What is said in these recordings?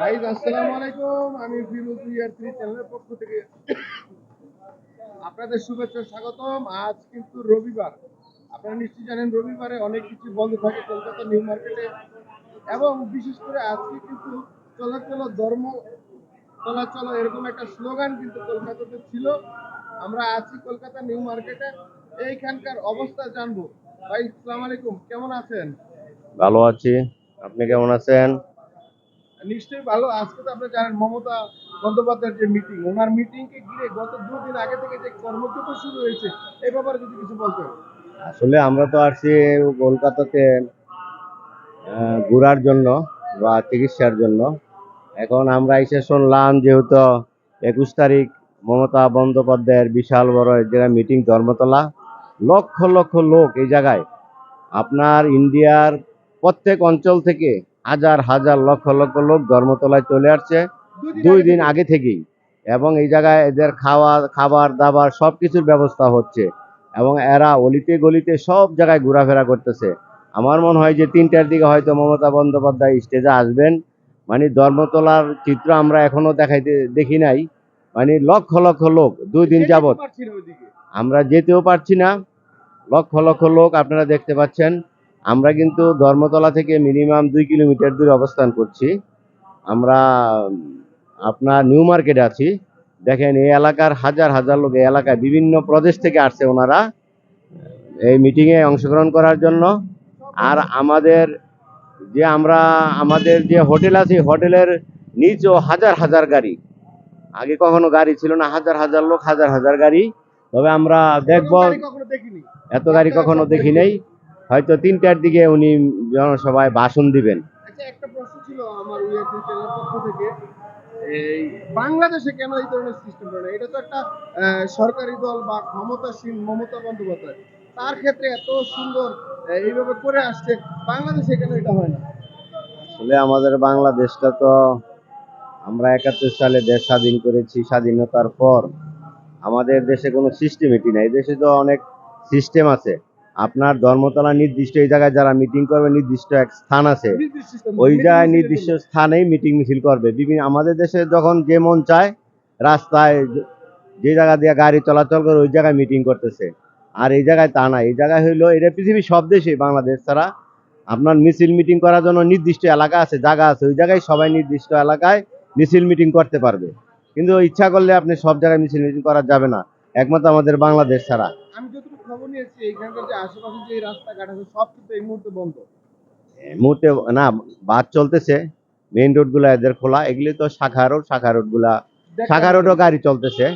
Guys আসসালামু আলাইকুম। আমি ফিরোজ ইয়ার থ্রি চ্যানেলের পক্ষ থেকে আপনাদের শুভেচ্ছা স্বাগতম। আজ কিন্তু রবিবার। আপনারা নিশ্চয়ই জানেন, রবিবারে অনেক কিছু বন্ধ থাকে কলকাতা নিউ মার্কেটে। এবং বিশেষ করে আজকে কিন্তু চলাচল, ধর্ম চলাচল এরকম একটা স্লোগান কিন্তু কলকাতাতে ছিল। আমরা আছি কলকাতা নিউ মার্কেটে। এইখানকার অবস্থা জানব। ভাই আসসালামু আলাইকুম। কেমন আছেন? ভালো আছি। আপনি কেমন আছেন? নিশ্চয়ই ভালো। আজকে তো আপনি জানেন মমতা বন্দ্যোপাধ্যায়ের যে মিটিং ওনার মিটিং কে ঘিরে গত দুদিন আগে থেকে যে কর্মসূচি শুরু হয়েছে এই ব্যাপারে যদি কিছু বলতেন আসলে আমরা তো আসছি কলকাতাতে ঘোরার জন্য বা চিকিৎসার জন্য। এখন আমরা এসে শুনলাম যেহেতু একুশ তারিখ মমতা বন্দ্যোপাধ্যায়ের বিশাল বড় জায়গায় মিটিং ধর্মতলা, লক্ষ লক্ষ লোক এই জায়গায়। আপনার ইন্ডিয়ার প্রত্যেক অঞ্চল থেকে হাজার হাজার লক্ষ লক্ষ লোক ধর্মতলায় চলে আসছে দুই দিন আগে থেকেই। এবং এই জায়গায় এদের খাওয়া খাবার দাবার সব কিছুর ব্যবস্থা হচ্ছে। এবং এরা অলিতে গলিতে সব জায়গায় ঘোরাফেরা করতেছে। আমার মনে হয় যে তিনটার দিকে হয়তো মমতা বন্দ্যোপাধ্যায় স্টেজে আসবেন। মানে ধর্মতলার চিত্র আমরা এখনও দেখাইতে দেখি নাই। মানে লক্ষ লক্ষ লোক দুই দিন যাবত ওইদিকে। আমরা যেতেও পারছি না। লক্ষ লক্ষ লোক আপনারা দেখতে পাচ্ছেন। আমরা কিন্তু ধর্মতলা থেকে মিনিমাম দুই কিলোমিটার দূরে অবস্থান করছি। আমরা আপনার নিউ মার্কেটে আছি। দেখেন এই এলাকার হাজার হাজার লোক এই এলাকায় বিভিন্ন প্রদেশ থেকে আসছে ওনারা এই মিটিংয়ে অংশগ্রহণ করার জন্য। আর আমাদের যে আমরা আমাদের যে হোটেল আছে হোটেলের নিচেও হাজার হাজার গাড়ি। আগে কখনো গাড়ি ছিল না হাজার হাজার লোক হাজার হাজার গাড়ি। তবে আমরা দেখব এত গাড়ি কখনো দেখি নাই। হয়তো তিনটার দিকে উনি জনসভায় ভাষণ দিবেন। আচ্ছা একটা প্রশ্ন ছিল আমার পক্ষ থেকে। এই বাংলাদেশে কেন এই ধরনের সিস্টেম করে না? এটা তো একটা সরকারি দল বা ক্ষমতাসীন মমতা বন্দ্যোপাধ্যায়। তার ক্ষেত্রে এত সুন্দর এইভাবে করে আসছে বাংলাদেশে কেন এটা হয় না? আসলে আমাদের বাংলাদেশটা তো আমরা একাত্তর সালে দেশ স্বাধীন করেছি স্বাধীনতার পর। আমাদের দেশে কোনো সিস্টেমেটি নাই। দেশে তো অনেক সিস্টেম আছে। আপনার ধর্মতলা নির্দিষ্ট এই জায়গায় যারা মিটিং করবে নির্দিষ্ট এক স্থান আছে। ওই জায়গায় নির্দিষ্ট স্থানেই মিটিং মিছিল করবে। বিভিন্ন আমাদের দেশে যখন যে মন চায় রাস্তায় যে- জায়গা দিয়ে গাড়ি চলাচল করে ওই জায়গায় মিটিং করতেছে। আর এই জায়গায় তা না এই জায়গায় হইল এটা পৃথিবীর সব দেশে বাংলাদেশ ছাড়া আপনার মিছিল মিটিং করার জন্য নির্দিষ্ট এলাকা আছে জায়গা আছে ওই জায়গায় সবাই নির্দিষ্ট এলাকায় মিছিল মিটিং করতে পারবে। কিন্তু ইচ্ছা করলে আপনি সব জায়গায় মিছিল মিটিং করা যাবে না। একমাত্র আমাদের বাংলাদেশ ছাড়া। খবর নিয়েছি এইখানকার যে আশেপাশে যে রাস্তাঘাট আছে সব কিন্তু এই মুহূর্তে বন্ধ। এই মুহূর্তে না বাস চলতেছে মেইন রোডগুলো এদের খোলা এগুলি তো শাখা রোড শাখা রোডগুলা শাখা রোডও গাড়ি চলতেছে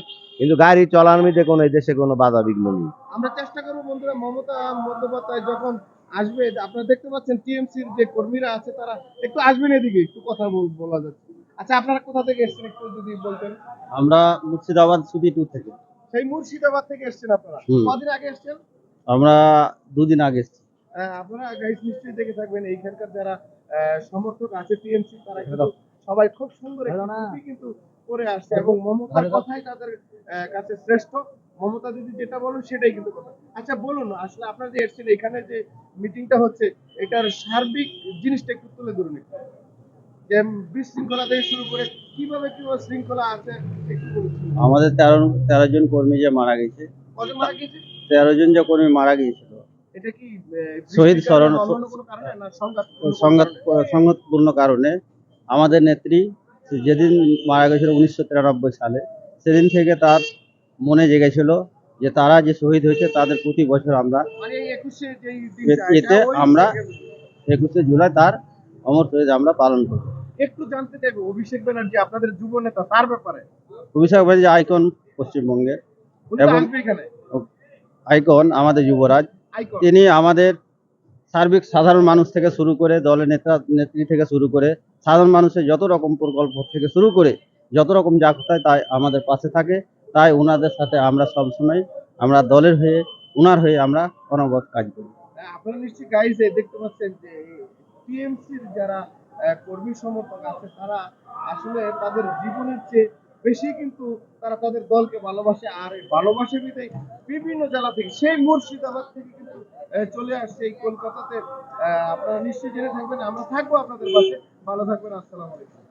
কিন্তু গাড়ি চলার মধ্যে কোনো দেশে কোনো বাধা বিঘ্ন নেই। আমরা চেষ্টা করব বন্ধুরা মমতা বন্দ্যোপাধ্যায় যখন আসবে আপনারা দেখতে পাচ্ছেন টিএমসির যে কর্মীরা আছে তারা একটু আসবেন এদিকে একটু কথা বল- বলা যাচ্ছে। আচ্ছা আপনারা কোথা থেকে এসেছেন একটু যদি বলতেন। আমরা মুর্শিদাবাদ সুদি টু থেকে। সেই মুর্শিদাবাদ থেকে এসেছেন আপনারা। কদিন আগে এসেছেন? আমরা দুদিন আগে এসেছি। আপনারা গাইস নিশ্চয়ই দেখে থাকবেন এইখানকার যারা সমর্থক আছে টিএমসি তারা কিন্তু সবাই খুব সুন্দর কিন্তু পরে আসছে এবং মমতার কথাই তাদের কাছে শ্রেষ্ঠ। মমতা দিদি যেটা বলুন সেটাই কিন্তু কথা। আচ্ছা বলুন আসলে আপনারা যে এসেছেন এখানে যে মিটিংটা হচ্ছে এটার সার্বিক জিনিসটা একটু তুলে ধরুন একটু। যে বিশৃঙ্খলা থেকে শুরু করে কীভাবে কীভাবে শৃঙ্খলা আছে আমাদের তেরো তেরো জন কর্মী যে মারা গেছে। কজন মারা গেছে? তেরো জন যে কর্মী মারা গিয়েছিল। এটা কি শহীদ স্মরণ-? সংঘাতপূর্ণ কারণে? আমাদের নেত্রী যেদিন মারা গেছিল উনিশশো তিরানব্বই সালে সেদিন থেকে তার মনে জেগেছিল যে তারা যে শহীদ হয়েছে তাদের প্রতি বছর আমরা মানে এতে আমরা একুশে জুলাই তার অমর শহীদ আমরা পালন করব। একটু জানতে চাইব অভিষেক ব্যানার্জি আপনাদের যুব নেতা তার ব্যাপারে। অভিষেক ব্যানার্জি আইকন পশ্চিমবঙ্গের এবং- আইকন আমাদের যুবরাজ। তিনি আমাদের সার্বিক সাধারণ মানুষ থেকে শুরু করে দলের নেতা নেত্রী থেকে শুরু করে সাধারণ মানুষের যত রকম প্রকল্প থেকে শুরু করে যত রকম যা কোথায় তাই আমাদের পাশে থাকে। তাই ওনাদের সাথে আমরা সবসময় আমরা দলের হয়ে ওনার হয়ে আমরা অনবত কাজ করি। আপনারা নিশ্চয়ই গাইজ দেখতে পাচ্ছেন যে টিএমসির যারা কর্মী সমর্থক আছে, তারা আসলে তাদের জীবনের চেয়ে বেশি কিন্তু তারা তাদের দলকে ভালোবাসে আর এই ভালোবাসে বিধায় বিভিন্ন জেলা থেকে, সেই মুর্শিদাবাদ থেকে কিন্তু চলে আসছে এই কলকাতাতে। আপনারা নিশ্চয়ই জেনে থাকবেন, আমরা থাকব আপনাদের পাশে। ভালো থাকবেন, আসসালামু আলাইকুম।